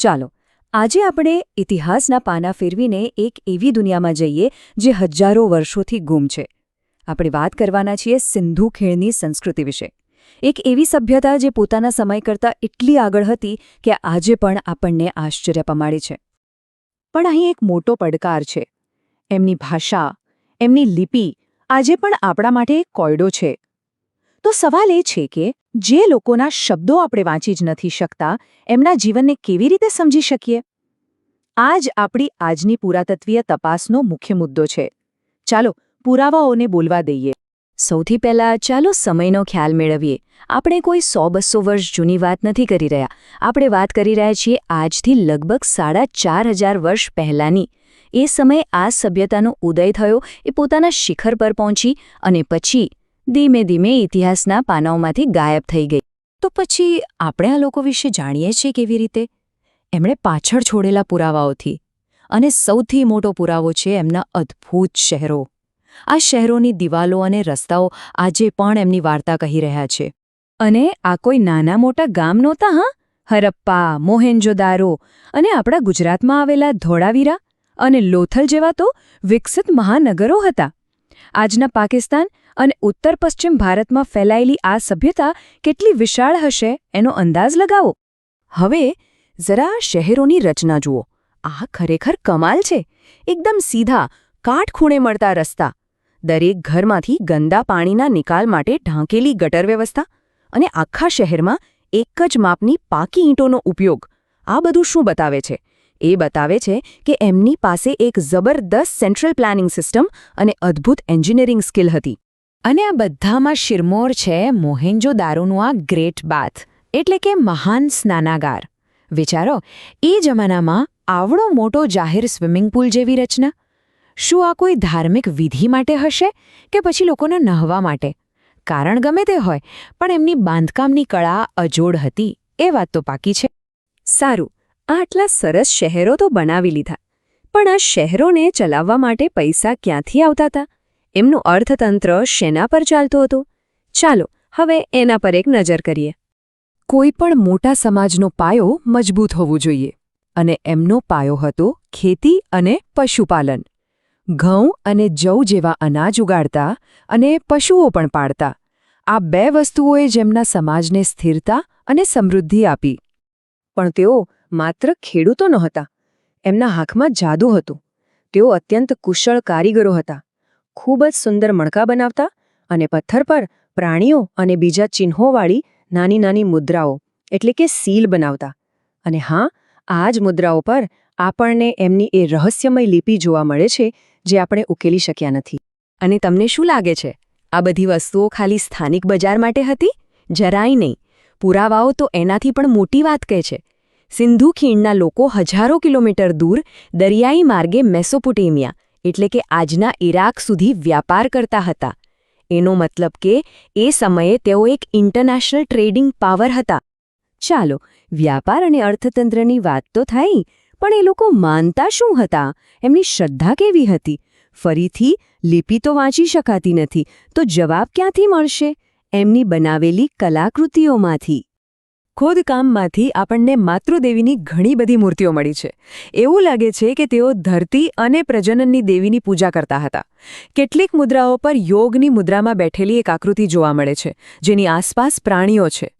ચાલો, આજે આપણે ઇતિહાસના પાના ફેરવીને એક એવી દુનિયામાં જઈએ જે હજારો વર્ષોથી ગુમ છે. આપણે વાત કરવાના છીએ સિંધુ ખીણની સંસ્કૃતિ વિશે. એક એવી સભ્યતા જે પોતાના સમય કરતાં એટલી આગળ હતી કે આજે પણ આપણને આશ્ચર્ય પમાડે છે. પણ અહીં એક મોટો પડકાર છે. એમની ભાષા, એમની લિપિ આજે પણ આપણા માટે એક કોયડો છે. તો સવાલ એ છે કે, જે લોકોના શબ્દો આપણે વાંચી જ નથી શકતા, એમના જીવનને કેવી રીતે સમજી શકીએ? આ જ આપણી આજની પુરાતત્વીય તપાસનો મુખ્ય મુદ્દો છે. ચાલો, પુરાવાઓને બોલવા દઈએ. સૌથી પહેલાં ચાલો સમયનો ખ્યાલ મેળવીએ. આપણે કોઈ સો બસો વર્ષ જૂની વાત નથી કરી રહ્યા. આપણે વાત કરી રહ્યા છીએ આજથી લગભગ સાડા ચાર હજાર વર્ષ પહેલાંની. એ સમયે આ સભ્યતાનો ઉદય થયો, એ પોતાના શિખર પર પહોંચી અને પછી ધીમે ધીમે ઇતિહાસના પાનાઓમાંથી ગાયબ થઈ ગઈ. તો પછી આપણે આ લોકો વિશે જાણીએ છીએ કેવી રીતે? એમણે પાછળ છોડેલા પુરાવાઓથી. અને સૌથી મોટો પુરાવો છે એમના અદ્ભુત શહેરો. આ શહેરોની દિવાલો અને રસ્તાઓ આજે પણ એમની વાર્તા કહી રહ્યા છે. અને આ કોઈ નાના મોટા ગામ નહોતા, હા? હરપ્પા મોહેન્જોદારો અને આપણા ગુજરાતમાં આવેલા ધોળાવીરા અને લોથલ જેવા તો વિકસિત મહાનગરો હતા. આજના પાકિસ્તાન અને ઉત્તર પશ્ચિમ ભારતમાં ફેલાયેલી આ સભ્યતા કેટલી વિશાળ હશે એનો અંદાજ લગાવો. હવે જરા શહેરોની રચના જુઓ. આ ખરેખર કમાલ છે. એકદમ સીધા, કાટખૂણે મળતા રસ્તા. દરેક ઘરમાંથી ગંદા પાણીના નિકાલ માટે ઢાંકેલી ગટર વ્યવસ્થા અને આખા શહેરમાં એક જ માપની પાકી ઈંટોનો ઉપયોગ. આ બધું શું બતાવે છે? એ બતાવે છે કે એમની પાસે એક જબરદસ્ત સેન્ટ્રલ પ્લાનિંગ સિસ્ટમ અને અદ્ભુત એન્જિનિયરિંગ સ્કિલ હતી. અને આ બધામાં શિરમોર છે મોહેન્જો દારૂનું આ ગ્રેટ બાથ, એટલે કે મહાન સ્નાનાગાર. વિચારો એ જમાનામાં આવડો મોટો જાહેર સ્વિમિંગ પુલ જેવી રચના? શું આ કોઈ ધાર્મિક વિધિ માટે હશે કે પછી લોકોને નહવા માટે? કારણ ગમે તે હોય, પણ એમની બાંધકામની કળા અજોડ હતી, એ વાત તો પાકી છે. સારું, આ આટલા સરસ શહેરો તો બનાવી લીધા, પણ આ શહેરોને ચલાવવા માટે પૈસા ક્યાંથી આવતા હતા એમનું અર્થતંત્ર શેના પર ચાલતું હતું? ચાલો, હવે એના પર એક નજર કરીએ. કોઈ પણ મોટા સમાજનો પાયો મજબૂત હોવો જોઈએ અને એમનો પાયો હતો ખેતી અને પશુપાલન. ઘઉં અને જવ જેવા અનાજ ઉગાડતા અને પશુઓ પણ પાળતા. આ બે વસ્તુઓએ જેમના સમાજને સ્થિરતા અને સમૃદ્ધિ આપી. પણ તેઓ માત્ર ખેડૂતો નહોતા, એમના હાથમાં જાદુ હતું. તેઓ અત્યંત કુશળ કારીગરો હતા. ખૂબ જ સુંદર મણકા બનાવતા અને પથ્થર પર પ્રાણીઓ અને બીજા ચિહ્નોવાળી નાની નાની મુદ્રાઓ, એટલે કે સીલ બનાવતા. અને હા, આ જ મુદ્રાઓ પર આપણને એમની એ રહસ્યમય લિપિ જોવા મળે છે, જે આપણે ઉકેલી શક્યા નથી. અને તમને શું લાગે છે? આ બધી વસ્તુઓ ખાલી સ્થાનિક બજાર માટે હતી? જરાય નહીં. પુરાવાઓ તો એનાથી પણ મોટી વાત કહે છે. સિંધુ ખીણના લોકો હજારો કિલોમીટર દૂર દરિયાઈ માર્ગે મેસોપોટેમિયા એટલે કે આજના ઇરાક સુધી વ્યાપાર કરતા હતા. એનો મતલબ કે એ સમયે તેઓ એક ઇન્ટરનેશનલ ટ્રેડિંગ પાવર હતા. ચાલો, વ્યાપાર અને અર્થતંત્રની વાત તો થઈ, પણ એ લોકો માનતા શું હતા? એમની શ્રદ્ધા કેવી હતી? ફરીથી લિપિ તો વાંચી શકાતી નથી, તો જવાબ ક્યાંથી મળશે? એમની બનાવેલી કલાકૃતિઓમાંથી. ખોદકામમાંથી આપણને માતૃદેવીની ઘણી બધી મૂર્તિઓ મળી છે. એવું લાગે છે કે તેઓ ધરતી અને પ્રજનનની દેવીની પૂજા કરતા હતા. કેટલીક મુદ્રાઓ પર યોગની મુદ્રામાં બેઠેલી એક આકૃતિ જોવા મળે છે, જેની આસપાસ પ્રાણીઓ છે.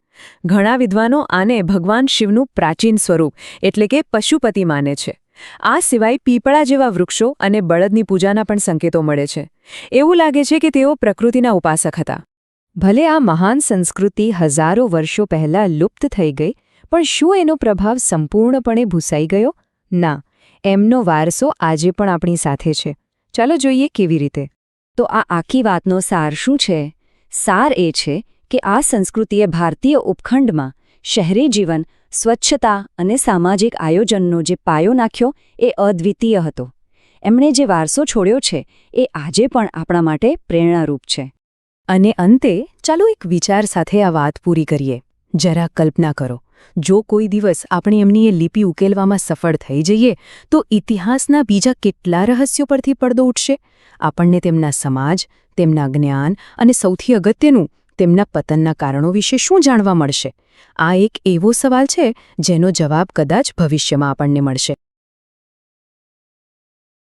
ઘણા વિદ્વાનો આને ભગવાન શિવનું પ્રાચીન સ્વરૂપ, એટલે કે પશુપતિ માને છે. આ સિવાય પીપળા જેવા વૃક્ષો અને બળદની પૂજાના પણ સંકેતો મળે છે. એવું લાગે છે કે તેઓ પ્રકૃતિના ઉપાસક હતા. ભલે આ મહાન સંસ્કૃતિ હજારો વર્ષો પહેલાં લુપ્ત થઈ ગઈ, પણ શું એનો પ્રભાવ સંપૂર્ણપણે ભૂસાઈ ગયો? ના, એમનો વારસો આજે પણ આપણી સાથે છે. ચાલો જોઈએ કેવી રીતે. તો આ આખી વાતનો સાર શું છે? સાર એ છે કે આ સંસ્કૃતિએ ભારતીય ઉપખંડમાં શહેરી જીવન, સ્વચ્છતા અને સામાજિક આયોજનનો જે પાયો નાખ્યો એ અદ્વિતીય હતો. એમણે જે વારસો છોડ્યો છે એ આજે પણ આપણા માટે પ્રેરણારૂપ છે. અને અંતે, ચાલો એક વિચાર સાથે આ વાત પૂરી કરીએ. જરા કલ્પના કરો, જો કોઈ દિવસ આપણે એમની એ લિપિ ઉકેલવામાં સફળ થઈ જઈએ, તો ઇતિહાસના બીજા કેટલા રહસ્યો પરથી પડદો ઉઠશે? આપણને તેમના સમાજ, તેમના જ્ઞાન અને સૌથી અગત્યનું, તેમના પતનના કારણો વિશે શું જાણવા મળશે? આ એક એવો સવાલ છે, જેનો જવાબ કદાચ ભવિષ્યમાં આપણને મળશે.